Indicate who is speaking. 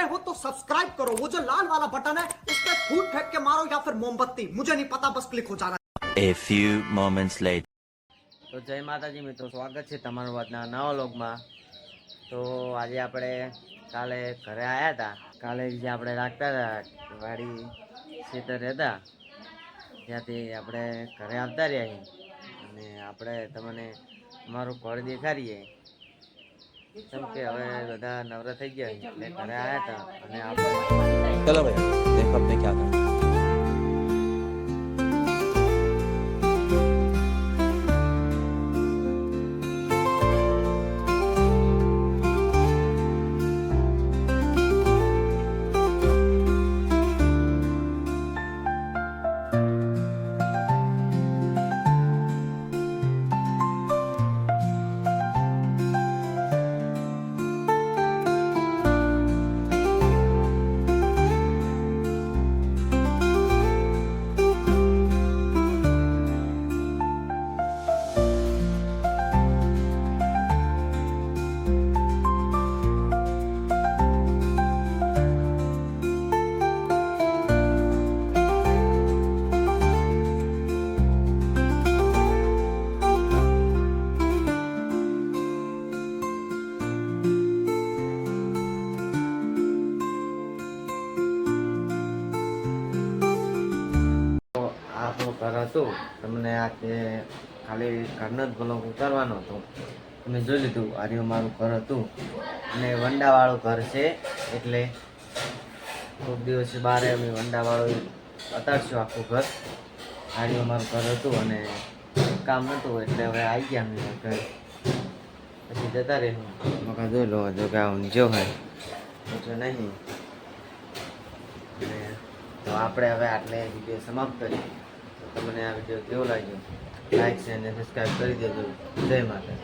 Speaker 1: नए हो तो सब्सक्राइब करो वो जो लाल वाला बटन है उस पर फूट फेंक के मारो या फिर मोमबत्ती मुझे नहीं पता बस क्लिक हो जाना
Speaker 2: A few moments later.
Speaker 3: તો જય માતાજી મિત્રો સ્વાગત છે તમારું આજના નવા લોગમાં તો આજે આપણે કાલે ઘરે આવ્યા હતા કાલે જે આપણે રાખતા હતા વાડી ખેતર હતા ત્યાંથી આપણે ઘરે આવતા રહ્યા છીએ અને આપણે તમને અમારું ઘર દેખાડીએ કેમ કે હવે બધા નવરા થઈ ગયા એટલે ઘરે આવ્યા હતા અને આપણે
Speaker 2: ચલો
Speaker 3: ભાઈ, દેખો, આપણે ક્યાં ઘર હતું. તમને આ કે ખાલી ઘરનો જ બ્લોગ ઉતારવાનો હતો. તમે જોઈ લીધું આર્યું મારું ઘર હતું. અને વંડાવાળું ઘર છે એટલે ખૂબ દિવસ બહાર અમે વંડાવાળું અતારશું આખું ઘર. આર્યું મારું ઘર હતું અને કામ નહોતું એટલે હવે આવી ગયા અમે ઘરે. પછી જતા રહીશું. મકા જોઈ લો જો કે આમ જો હોય. જો નહીં. તો આપણે હવે આટલે વીડિયો સમાપ્ત કરીએ. તમને આ વીડિયો કેવો લાગ્યો? લાઈક છે અને સબસ્ક્રાઈબ કરી દેજો. જય માતા